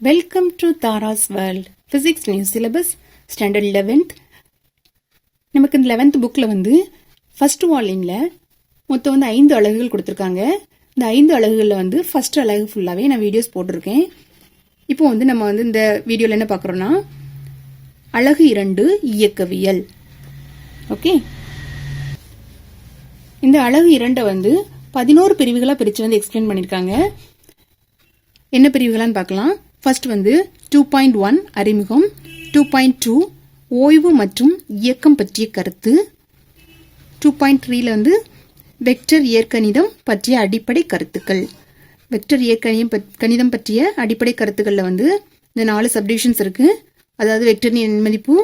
Welcome to Tara's world physics new syllabus standard eleventh நமக்கு இந்த eleventh புக்கில் வந்து ஃபர்ஸ்ட் வால்யூமில் மொத்தம் வந்து ஐந்து அலகுகள் கொடுத்துருக்காங்க. இந்த ஐந்து அலகுகளில் வந்து ஃபர்ஸ்ட் அழகு ஃபுல்லாகவே நான் வீடியோஸ் போட்டிருக்கேன். இப்போ வந்து நம்ம வந்து இந்த வீடியோவில் என்ன பார்க்குறோன்னா அழகு இரண்டு இயக்கவியல். ஓகே இந்த அழகு இரண்டை வந்து பதினோரு பிரிவுகளாக பிரித்து வந்து எக்ஸ்பிளைன் பண்ணியிருக்காங்க என்ன பிரிவுகளான்னு பார்க்கலாம். ஃபர்ஸ்ட் வந்து டூ பாயிண்ட் ஒன் அறிமுகம் டூ பாயிண்ட் டூ ஓய்வு மற்றும் இயக்கம் பற்றிய கருத்து. டூ பாயிண்ட் த்ரீல வந்து வெக்டர் இயற்கணிதம் பற்றிய அடிப்படை கருத்துக்கள். வெக்டர் இயற்கணிதம் கணிதம் பற்றிய அடிப்படை கருத்துக்களில் வந்து இந்த நாலு சப்டிவிஷன்ஸ் இருக்குது அதாவது வெக்டரின் எண்மதிப்பு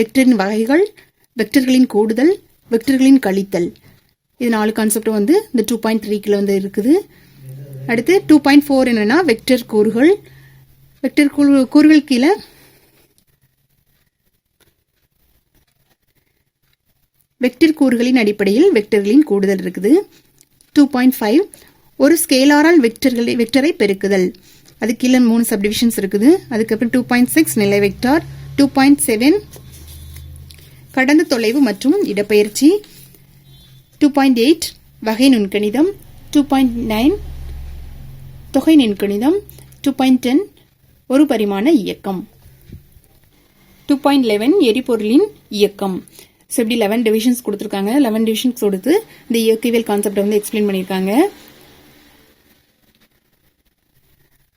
வெக்டரின் வகைகள் வெக்டர்களின் கூடுதல் வெக்டர்களின் கழித்தல். இது நாலு கான்செப்ட் வந்து இந்த டூ பாயிண்ட் த்ரீக்கில் வந்து இருக்குது. அடுத்து டூ பாயிண்ட் ஃபோர் என்னென்னா வெக்டர் கூறுகள் வெக்டர் கூறு கூறுகள் கீழே. வெக்டர் கூறுகளின் அடிப்படையில் வெக்டர்களின் கூடுதல் இருக்குது. டூ பாயிண்ட் ஃபைவ் ஒரு ஸ்கேலாரால் வெக்டர்களை வெக்டரை பெருக்குதல். அது கீழே மூணு சப்டிவிஷன்ஸ் இருக்குது. அதுக்கப்புறம் டூ பாயிண்ட் சிக்ஸ் நிலை வெக்டார். டூ பாயிண்ட் செவன் கடந்த தொலைவு மற்றும் இடப்பெயர்ச்சி. டூ பாயிண்ட் எயிட் வகை நுண்கணிதம். டூ பாயிண்ட் நைன் தொகை நுண்கணிதம். டூ பாயிண்ட் டென் ஒரு பரிமாண இயக்கம். டூ பாயிண்ட் லெவன் எரிபொருளின் இயக்கம். ஸோ இப்படி லெவன் டிவிஷன்ஸ் கொடுத்துருக்காங்க. லெவன் டிவிஷன்ஸ் கொடுத்து இந்த இயக்கவியல் கான்செப்டை வந்து எக்ஸ்பிளைன் பண்ணியிருக்காங்க.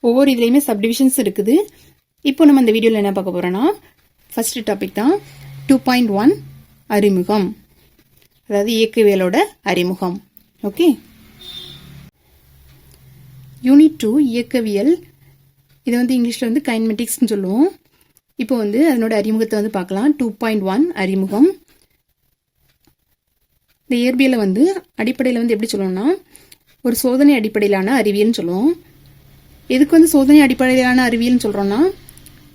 ஒவ்வொரு இதுலேயுமே சப்டிவிஷன்ஸ் இருக்குது. இப்போ நம்ம இந்த வீடியோவில் என்ன பார்க்க போகிறோன்னா ஃபஸ்ட்டு டாபிக் தான் டூ பாயிண்ட் ஒன் அறிமுகம். அதாவது இயக்கவியலோட அறிமுகம். ஓகே யூனிட் டூ இயக்கவியல் இது வந்து இங்கிலீஷில் வந்து கைனமெட்டிக்ஸ்னு சொல்லுவோம். இப்போ வந்து அதனோட அறிமுகத்தை வந்து பார்க்கலாம். டூ பாயிண்ட் ஒன் அறிமுகம். இந்த இயற்பியலை வந்து அடிப்படையில் வந்து எப்படி சொல்லணும்னா ஒரு சோதனை அடிப்படையிலான அறிவியல்னு சொல்லுவோம். எதுக்கு வந்து சோதனை அடிப்படையிலான அறிவியல்னு சொல்கிறோன்னா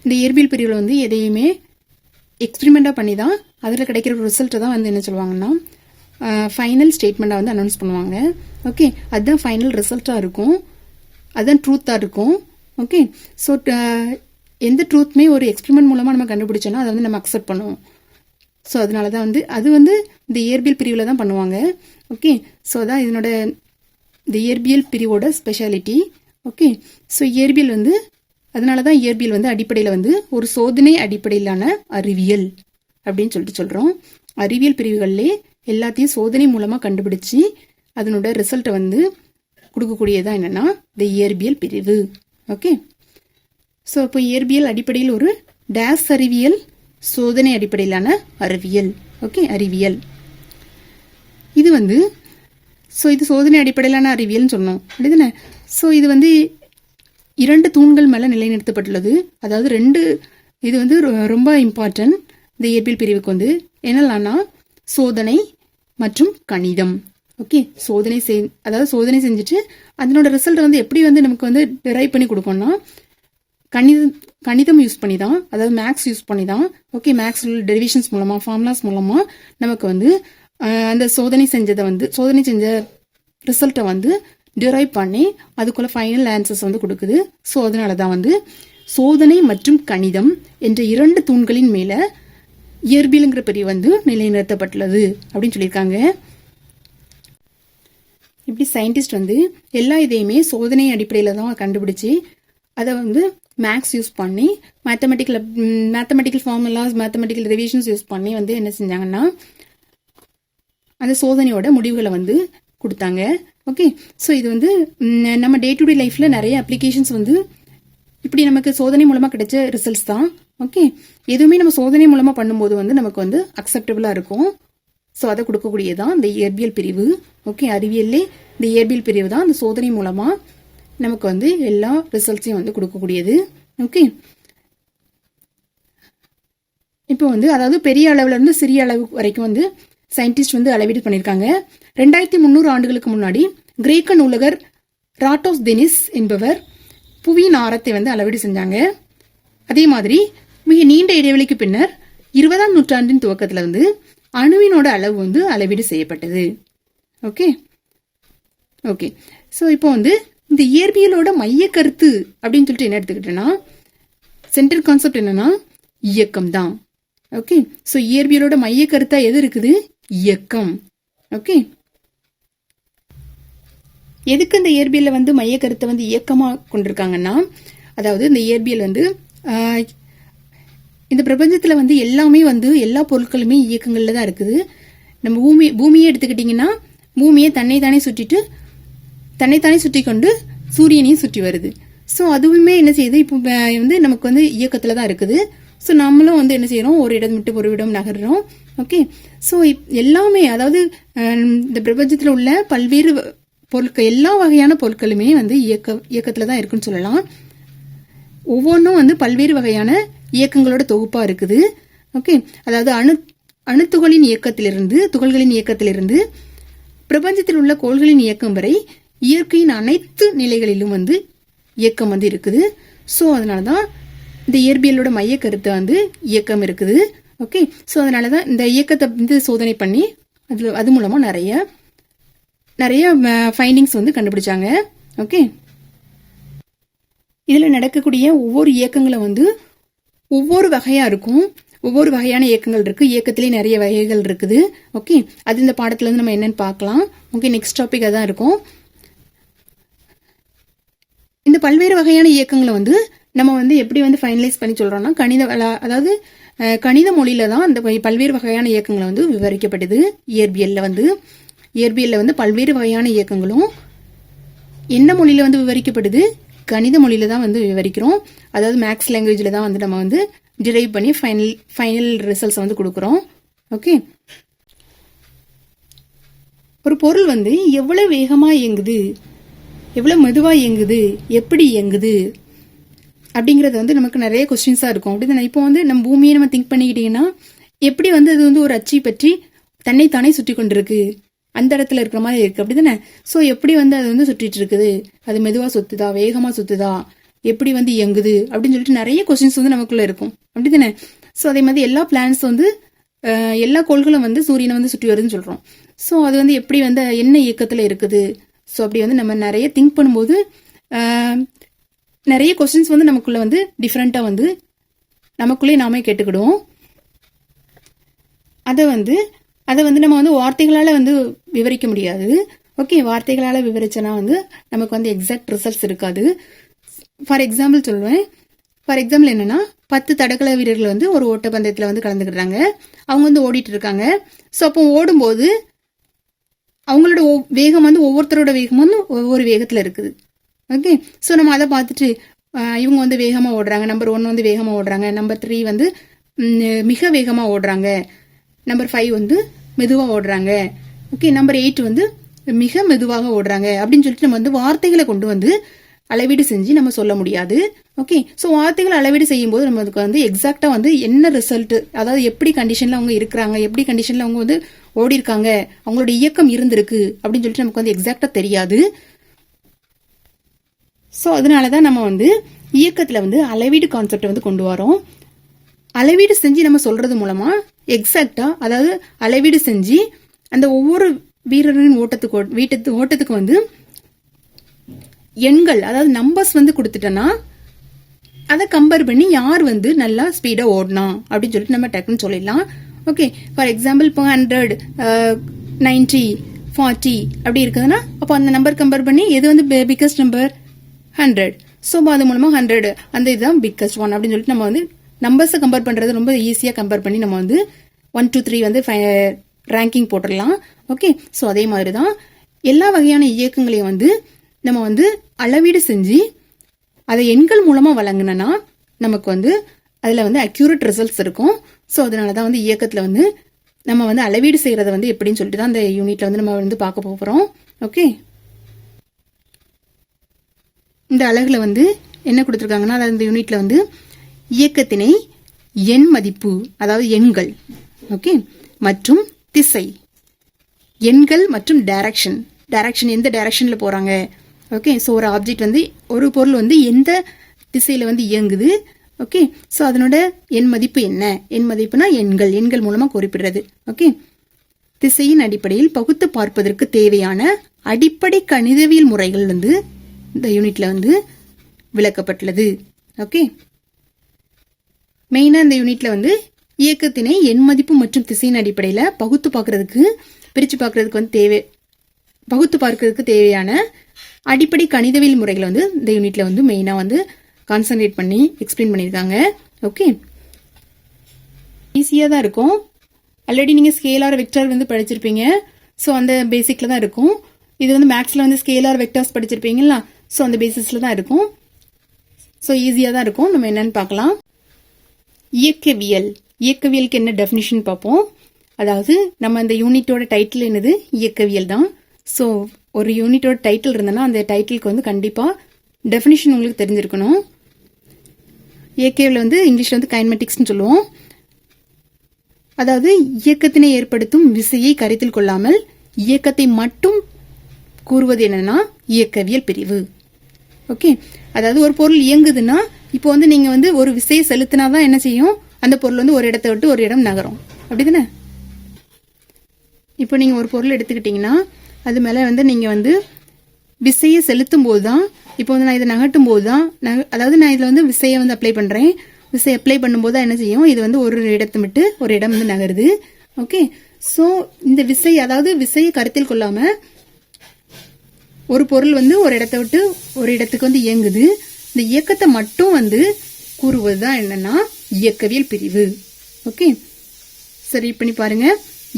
இந்த இயற்பியல் பிரிவில் வந்து எதையுமே எக்ஸ்பிரிமெண்ட்டாக பண்ணி தான் அதில் கிடைக்கிற ரிசல்ட்டை தான் வந்து என்ன சொல்லுவாங்கன்னா ஃபைனல் ஸ்டேட்மெண்ட்டாக வந்து அனௌன்ஸ் பண்ணுவாங்க. ஓகே அதுதான் ஃபைனல் ரிசல்ட்டாக இருக்கும். அதுதான் ட்ரூத்தாக இருக்கும். ஓகே ஸோ uh, எந்த ட்ரூத்துமே ஒரு எக்ஸ்பிரிமெண்ட் மூலமாக நம்ம கண்டுபிடிச்சோன்னா அதை வந்து நம்ம அக்செப்ட் பண்ணுவோம். ஸோ அதனால தான் வந்து அது வந்து இந்த இயற்பியல் பிரிவில் தான் பண்ணுவாங்க. ஓகே ஸோ அதான் இதனோட இந்த இயற்பியல் பிரிவோட ஸ்பெஷாலிட்டி ஓகே ஸோ இயற்பியல் வந்து அதனால தான் இயற்பியல் வந்து அடிப்படையில் வந்து ஒரு சோதனை அடிப்படையிலான அறிவியல் அப்படின்னு சொல்லிட்டு சொல்கிறோம் அறிவியல் பிரிவுகளிலே எல்லாத்தையும் சோதனை மூலமாக கண்டுபிடிச்சி அதனோட ரிசல்ட்டை வந்து கொடுக்கக்கூடியதான் என்னென்னா இந்த இயற்பியல் பிரிவு. ஓகே? ஸோ இப்போ இயற்பியல் அடிப்படையில் ஒரு டேஸ் அறிவியல் சோதனை அடிப்படையிலான அறிவியல். ஓகே? அறிவியல். இது வந்து ஸோ இது சோதனை அடிப்படையிலான அறிவியல்னு சொன்னோம். அப்படிதானே? ஸோ இது வந்து இரண்டு தூண்கள் மேலே நிலைநிறுத்தப்பட்டுள்ளது. அதாவது ரெண்டு இது வந்து ரொம்ப இம்பார்ட்டன்ட் இந்த இயற்பியல் பிரிவுக்கு வந்து. என்னெல்லாம்னா சோதனை மற்றும் கணிதம். ஓகே சோதனை செய் அதாவது சோதனை செஞ்சுட்டு அதனோட ரிசல்ட் வந்து எப்படி வந்து நமக்கு வந்து டிரைவ் பண்ணி கொடுக்கணும்னா கணிதம் கணிதம் யூஸ் பண்ணி தான் அதாவது மேக்ஸ் யூஸ் பண்ணி தான் ஓகே மேக்ஸ் டெரிவேஷன்ஸ் மூலமாக ஃபார்முலாஸ் மூலமாக நமக்கு வந்து அந்த சோதனை செஞ்சதை வந்து சோதனை செஞ்ச ரிசல்ட்டை வந்து டிரைவ் பண்ணி அதுக்குள்ள ஃபைனல் ஆன்சர்ஸ் வந்து கொடுக்குது. ஸோ அதனால தான் வந்து சோதனை மற்றும் கணிதம் என்ற இரண்டு தூண்களின் மேலே இயற்பியலுங்கிற பிரிவு வந்து நிலைநிறுத்தப்பட்டுள்ளது அப்படின்னு சொல்லியிருக்காங்க. இப்படி சயின்டிஸ்ட் வந்து எல்லா இதையுமே சோதனை அடிப்படையில் தான் கண்டுபிடிச்சி அதை வந்து மேக்ஸ் யூஸ் பண்ணி mathematical mathematical formulas mathematical revisions use பண்ணி வந்து என்ன செஞ்சாங்கன்னா அந்த சோதனையோட முடிவுகளை வந்து கொடுத்தாங்க. ஓகே ஸோ இது வந்து நம்ம டே டு டே லைஃப்பில் நிறைய அப்ளிகேஷன்ஸ் வந்து இப்படி நமக்கு சோதனை மூலமாக கிடைச்ச ரிசல்ட்ஸ் தான். ஓகே எதுவுமே நம்ம சோதனை மூலமாக பண்ணும்போது வந்து நமக்கு வந்து அக்செப்டபுளாக இருக்கும். ஸோ அதை கொடுக்கக்கூடியதான் இந்த இயற்பியல் பிரிவு. ஓகே அறிவியல்லே இந்த இயற்பியல் பிரிவு தான் அந்த சோதனை மூலமாக நமக்கு வந்து எல்லா ரிசல்ட்ஸையும் வந்து கொடுக்கக்கூடியது. ஓகே. இப்போ வந்து அதாவது பெரிய அளவுலேருந்து சிறிய அளவு வரைக்கும் வந்து சயின்டிஸ்ட் வந்து அளவீடு பண்ணியிருக்காங்க ரெண்டாயிரத்தி முந்நூறு ஆண்டுகளுக்கு முன்னாடி கிரேக்க நூலகர் ராட்டோஸ் தெனிஸ் என்பவர் புவியின் ஆரத்தை வந்து அளவீடு செஞ்சாங்க. அதே மாதிரி மிக நீண்ட இடைவெளிக்கு பின்னர் இருபதாம் நூற்றாண்டின் துவக்கத்தில் வந்து அணுவினோட அளவு வந்து அளவீடு செய்யப்பட்டது. ஓகே ஓகே ஸோ இப்போ வந்து இந்த இயற்பியலோட மைய கருத்து அப்படின்னு சொல்லிட்டு என்ன எடுத்துக்கிட்டேன்னா சென்ட்ரல் கான்செப்ட் என்னன்னா இயக்கம் தான் ஓகே ஸோ இயற்பியலோட மைய கருத்தா எது இருக்குது? இயக்கம். ஓகே எதுக்கு இந்த இயற்பியலில் வந்து மைய கருத்தை வந்து இயக்கமாக கொண்டிருக்காங்கன்னா அதாவது இந்த இயற்பியல் வந்து இந்த பிரபஞ்சத்தில் வந்து எல்லாமே வந்து எல்லா பொருட்களுமே இயக்கங்களில் தான் இருக்குது. நம்ம பூமி பூமியை எடுத்துக்கிட்டிங்கன்னா பூமியை தன்னை தானே சுற்றிட்டு தன்னைத்தானே சுற்றி கொண்டு சூரியனையும் சுற்றி வருது. ஸோ அதுவுமே என்ன செய்யுது? இப்போ வந்து நமக்கு வந்து இயக்கத்தில் தான் இருக்குது. ஸோ நம்மளும் வந்து என்ன செய்கிறோம் ஒரு இடம் விட்டு ஒரு இடம் நகர்றோம். ஓகே ஸோ எல்லாமே அதாவது இந்த பிரபஞ்சத்தில் உள்ள பல்வேறு பொருட்கள் எல்லா வகையான பொருட்களுமே வந்து இயக்க இயக்கத்தில் தான் இருக்குன்னு சொல்லலாம். ஒவ்வொன்றும் வந்து பல்வேறு வகையான இயக்கங்களோட தொகுப்பாக இருக்குது. ஓகே அதாவது அணு அணுத்துகளின் இயக்கத்திலிருந்து துகள்களின் இயக்கத்திலிருந்து பிரபஞ்சத்தில் உள்ள கோள்களின் இயக்கம் வரை இயற்கையின் அனைத்து நிலைகளிலும் வந்து இயக்கம் வந்து இருக்குது. ஸோ அதனால தான் இந்த இயற்பியலோட மைய கருத்து வந்து இயக்கம் இருக்குது. ஓகே ஸோ அதனால தான் இந்த இயக்கத்தை வந்து சோதனை பண்ணி அதில் அது மூலமாக நிறைய நிறைய ஃபைண்டிங்ஸ் வந்து கண்டுபிடிச்சாங்க. ஓகே இதில் நடக்கக்கூடிய ஒவ்வொரு இயக்கங்களை வந்து ஒவ்வொரு வகையாக இருக்கும். ஒவ்வொரு வகையான இயக்கங்கள் இருக்குது இயக்கத்திலே நிறைய வகைகள் இருக்குது. ஓகே அது இந்த பாடத்துலேருந்து நம்ம என்னென்னு பார்க்கலாம். ஓகே நெக்ஸ்ட் டாபிக் அதான் இருக்கும். இந்த பல்வேறு வகையான இயக்கங்களை வந்து நம்ம வந்து எப்படி வந்து ஃபைனலைஸ் பண்ணி சொல்கிறோம்னா கணித அதாவது கணித மொழியில தான் இந்த பல்வேறு வகையான இயக்கங்களை வந்து விவரிக்கப்படுது இயற்பியலில் வந்து. இயற்பியலில் வந்து பல்வேறு வகையான இயக்கங்களும் என்ன மொழியில் வந்து விவரிக்கப்படுது? கணித மொழியில் தான் வந்து விவரிக்கிறோம். அதாவது மேக்ஸ் லாங்குவேஜில் தான் வந்து நம்ம வந்து டிரைவ் பண்ணி ஃபைனல் ஃபைனல் ரிசல்ட்ஸ் வந்து கொடுக்குறோம். ஓகே ஒரு பொருள் வந்து எவ்வளோ வேகமாக இயங்குது எவ்வளோ மெதுவாக இயங்குது எப்படி இயங்குது அப்படிங்கிறது வந்து நமக்கு நிறைய கொஸ்டின்ஸாக இருக்கும். அப்படி இப்போ வந்து நம்ம பூமியை நம்ம திங்க் பண்ணிக்கிட்டிங்கன்னா எப்படி வந்து அது வந்து ஒரு அச்சை பற்றி தன்னைத்தானே சுற்றி கொண்டிருக்கு? அந்த இடத்துல இருக்கிற மாதிரி இருக்கு. அப்படிதானே ஸோ எப்படி வந்து அது வந்து சுற்றிட்டு இருக்குது? அது மெதுவாக சுத்துதா? வேகமாக சுத்துதா? எப்படி வந்து இயங்குது? அப்படின்னு சொல்லிட்டு நிறைய கொஸ்டின்ஸ் வந்து நமக்குள்ள இருக்கும். அப்படிதானே ஸோ அதே மாதிரி எல்லா பிளான்ஸ் வந்து எல்லா கோள்களும் வந்து சூரியனை வந்து சுற்றி வருதுன்னு சொல்றோம். ஸோ அது வந்து எப்படி வந்து என்ன இயக்கத்தில் இருக்குது? ஸோ அப்படி வந்து நம்ம நிறைய திங்க் பண்ணும்போது நிறைய கொஸ்டின்ஸ் வந்து நமக்குள்ள வந்து டிஃப்ரெண்ட்டாக வந்து நமக்குள்ளே நாமே கேட்டுக்கிடுவோம். அதை வந்து அதை வந்து நம்ம வந்து வார்த்தைகளால் வந்து விவரிக்க முடியாது. ஓகே வார்த்தைகளால் விவரிச்சனா வந்து நமக்கு வந்து எக்ஸாக்ட் ரிசல்ட்ஸ் இருக்காது. ஃபார் எக்ஸாம்பிள் சொல்லுவேன் ஃபார் எக்ஸாம்பிள் என்னன்னா பத்து தடகள வீரர்கள் வந்து ஒரு ஓட்டப்பந்தயத்தில் வந்து கலந்துக்கிறாங்க அவங்க வந்து ஓடிட்டு இருக்காங்க ஸோ அப்போ ஓடும்போது அவங்களோட ஒவ்- வேகம் வந்து ஒவ்வொருத்தரோட வேகம் வந்து ஒவ்வொரு வேகத்தில் இருக்குது. ஓகே ஸோ நம்ம அதை பார்த்துட்டு இவங்க வந்து வேகமாக ஓடுறாங்க. நம்பர் ஒன் வந்து வேகமாக ஓடுறாங்க. நம்பர் த்ரீ வந்து மிக வேகமாக ஓடுறாங்க. நம்பர் ஃபைவ் வந்து மெதுவாக ஓடுறாங்க. ஓகே நம்பர் எயிட் வந்து மிக மெதுவாக ஓடுறாங்க. அப்படின்னு சொல்லிட்டு நம்ம வந்து வார்த்தைகளை கொண்டு வந்து அளவீடு செஞ்சு நம்ம சொல்ல முடியாது. ஓகே ஸோ வார்த்தைகளை அளவீடு செய்யும்போது நம்ம அதுக்கு வந்து எக்ஸாக்டாக வந்து என்ன ரிசல்ட் அதாவது எப்படி கண்டிஷனில் அவங்க இருக்கிறாங்க எப்படி கண்டிஷனில் அவங்க வந்து ஓடி இருக்காங்க அவங்களோட இயக்கம் இருந்திருக்கு அப்படின்னு சொல்லிட்டு நமக்கு வந்து எக்ஸாக்டாக தெரியாது. ஸோ அதனால தான் நம்ம வந்து இயக்கத்தில் வந்து அளவீடு கான்செப்டை வந்து கொண்டு வரோம். அளவீடு செஞ்சு நம்ம சொல்றது மூலமா எக்ஸாக்டா அதாவது அளவீடு செஞ்சு அந்த ஒவ்வொரு வீரரின் ஓட்டத்துக்கு வீட்டத்து ஓட்டத்துக்கு வந்து எண்கள் அதாவது நம்பர்ஸ் வந்து கொடுத்துட்டோன்னா அதை கம்பேர் பண்ணி யார் வந்து நல்லா ஸ்பீடாக ஓடனா அப்படின்னு சொல்லிட்டு நம்ம டக்குன்னு சொல்லிடலாம். ஓகே ஃபார் எக்ஸாம்பிள் இப்போ ஹண்ட்ரட் நைன்டி ஃபார்ட்டி அப்படி இருக்குதுன்னா அப்போ அந்த நம்பர் கம்பேர் பண்ணி எது வந்து பிக்கஸ்ட் நம்பர் ஹண்ட்ரட் ஸோ அது மூலமாக ஹண்ட்ரட் அந்த இதுதான் பிக்கஸ்ட் ஒன் அப்படின்னு சொல்லிட்டு நம்ம வந்து நம்பர்ஸை கம்பேர் பண்ணுறது ரொம்ப ஈஸியாக கம்பேர் பண்ணி நம்ம வந்து ஒன் டூ த்ரீ வந்து ரேங்கிங் போட்டுடலாம். ஓகே ஸோ அதே மாதிரி தான் எல்லா வகையான இயக்கங்களையும் வந்து நம்ம வந்து அளவீடு செஞ்சு அதை எண்கள் மூலமாக வழங்கினோன்னா நமக்கு வந்து அதில் வந்து அக்யூரேட் ரிசல்ட்ஸ் இருக்கும். ஸோ அதனால தான் வந்து இயக்கத்தில் வந்து நம்ம வந்து அளவீடு செய்கிறத வந்து எப்படின்னு சொல்லிட்டு தான் அந்த யூனிட்டில் வந்து நம்ம வந்து பார்க்க போகிறோம் ஓகே இந்த அழகில் வந்து என்ன கொடுத்துருக்காங்கன்னா அதாவது இந்த யூனிட்டில் வந்து இயக்கத்தினை எண் மதிப்பு அதாவது எண்கள் ஓகே மற்றும் திசை. எண்கள் மற்றும் டைரக்ஷன் டைரக்ஷன் எந்த டைரக்ஷனில் போகிறாங்க ஓகே ஸோ ஒரு ஆப்ஜெக்ட் வந்து ஒரு பொருள் வந்து எந்த திசையில் வந்து இயங்குது? ஓகே ஸோ அதனோட எண் மதிப்பு என்ன? எண் மதிப்புனா எண்கள். எண்கள் மூலமாக குறிப்பிடுறது. ஓகே திசையின் அடிப்படையில் பகுத்து பார்ப்பதற்கு தேவையான அடிப்படை கணிதவியல் முறைகள் வந்து இந்த யூனிட்ல வந்து விளக்கப்பட்டுள்ளது. ஓகே மெயினாக இந்த யூனிட்ல வந்து இயக்கத்தினை எண் மதிப்பு மற்றும் திசையின் அடிப்படையில் பகுத்து பார்க்கறதுக்கு பிரித்து பார்க்கறதுக்கு வந்து தேவை பகுத்து பார்க்கறதுக்கு தேவையான அடிப்படை கணிதவியல் முறைகளை வந்து இந்த யூனிட்ல வந்து மெயினாக வந்து கான்சன்ட்ரேட் பண்ணி எக்ஸ்பிளைன் பண்ணியிருக்காங்க. ஓகே ஈஸியாக தான் இருக்கும். ஆல்ரெடி நீங்கள் ஸ்கேலார் வெக்டார் வந்து படிச்சிருப்பீங்க. ஸோ அந்த பேசிக்கில் தான் இருக்கும். இது வந்து மேக்ஸில் வந்து ஸ்கேலார் வெக்டார்ஸ் படிச்சிருப்பீங்களா ஸோ அந்த பேசிஸில் தான் இருக்கும். ஸோ ஈஸியாக தான் இருக்கும். நம்ம என்னன்னு பார்க்கலாம். இயக்கவியல். இயக்கவியலுக்கு என்ன டெஃபினிஷன் பார்ப்போம்? அதாவது நம்ம அந்த யூனிட்டோட டைட்டில் என்னது? இயக்கவியல் தான். ஸோ ஒரு யூனிட்டோட டைட்டில் இருந்ததுன்னா அந்த டைட்டிலுக்கு வந்து கண்டிப்பாக டெஃபினிஷன் உங்களுக்கு தெரிஞ்சிருக்கணும். இயக்கவியல் வந்து இங்கிலீஷில் வந்து கைனமெட்டிக்ஸ்னு சொல்லுவோம். அதாவது இயக்கத்தினை ஏற்படுத்தும் விசையை கருத்தில் கொள்ளாமல் இயக்கத்தை மட்டும் கூறுவது என்னன்னா இயக்கவியல் பிரிவு. ஓகே அதாவது ஒரு பொருள் இயங்குதுன்னா இப்போ வந்து நீங்க வந்து ஒரு விசையை செலுத்தினா தான் என்ன செய்யும்? அந்த பொருள் வந்து ஒரு இடத்தை விட்டு ஒரு இடம் நகரும். அப்படிதானே? இப்போ நீங்க ஒரு பொருள் எடுத்துக்கிட்டீங்கன்னா அது மேல வந்து நீங்க வந்து விசையை செலுத்தும் போது தான் இப்போ வந்து நான் இதை நகட்டும் போது தான் நக- அதாவது நான் இதில் வந்து விசையை வந்து அப்ளை பண்ணுறேன் விசை அப்ளை பண்ணும்போது தான் என்ன செய்யும்? இது வந்து ஒரு இடத்தை விட்டு ஒரு இடம் வந்து நகருது. ஓகே? ஸோ இந்த விசை அதாவது விசையை கருத்தில் கொள்ளாமல் ஒரு பொருள் வந்து ஒரு இடத்தை விட்டு ஒரு இடத்துக்கு வந்து இயங்குது. இந்த இயக்கத்தை மட்டும் வந்து கூறுவது தான் என்னன்னா இயக்கவியல் பிரிவு. ஓகே சரி பண்ணி பாருங்க.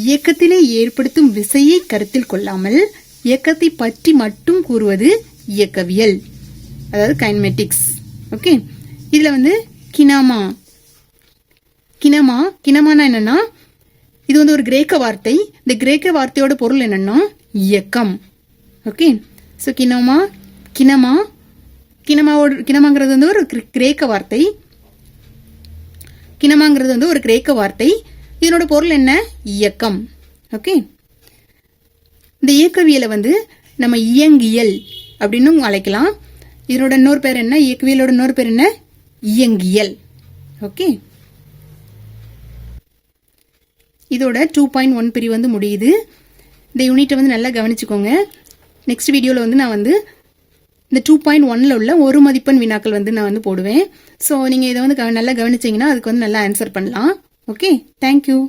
இயக்கத்திலே ஏற்படுத்தும் விசையை கருத்தில் கொள்ளாமல் இயக்கத்தை பற்றி மட்டும் கூறுவது இயக்கவியல். அதாவது கைனமெட்டிக்ஸ் ஓகே இதுல வந்து கினாமா. கினமா கினமானா என்னன்னா இது வந்து ஒரு கிரேக்க வார்த்தை. இந்த கிரேக்க வார்த்தையோட பொருள் என்னன்னா இயக்கம். ஓகே ஸோ கினோமா கினமா கினமாவோட கினமாங்கிறது வந்து ஒரு கிரேக்க வார்த்தை. கினமாங்கிறது வந்து ஒரு கிரேக்க வார்த்தை. இதனோட பொருள் என்ன? இயக்கம். ஓகே? இந்த இயக்கவியலை வந்து நம்ம இயங்கியல் அப்படின்னு அழைக்கலாம். இதனோட இன்னொரு பேர் என்ன? இயக்கவியலோட இன்னொரு பேர் என்ன? இயங்கியல். ஓகே? இதோட டூ பாயிண்ட் ஒன் பிரிவு வந்து முடியுது. இந்த யூனிட்டை வந்து நல்லா கவனிச்சுக்கோங்க. நெக்ஸ்ட் வீடியோவில் வந்து நான் வந்து இந்த டூ பாயிண்ட் ஒன்ல உள்ள ஒரு மதிப்பெண் வினாக்கள் வந்து நான் வந்து போடுவேன். ஸோ நீங்கள் இதை வந்து கவ- நல்லா கவனிச்சீங்கன்னா அதுக்கு வந்து நல்லா ஆன்சர் பண்ணலாம். Okay thank you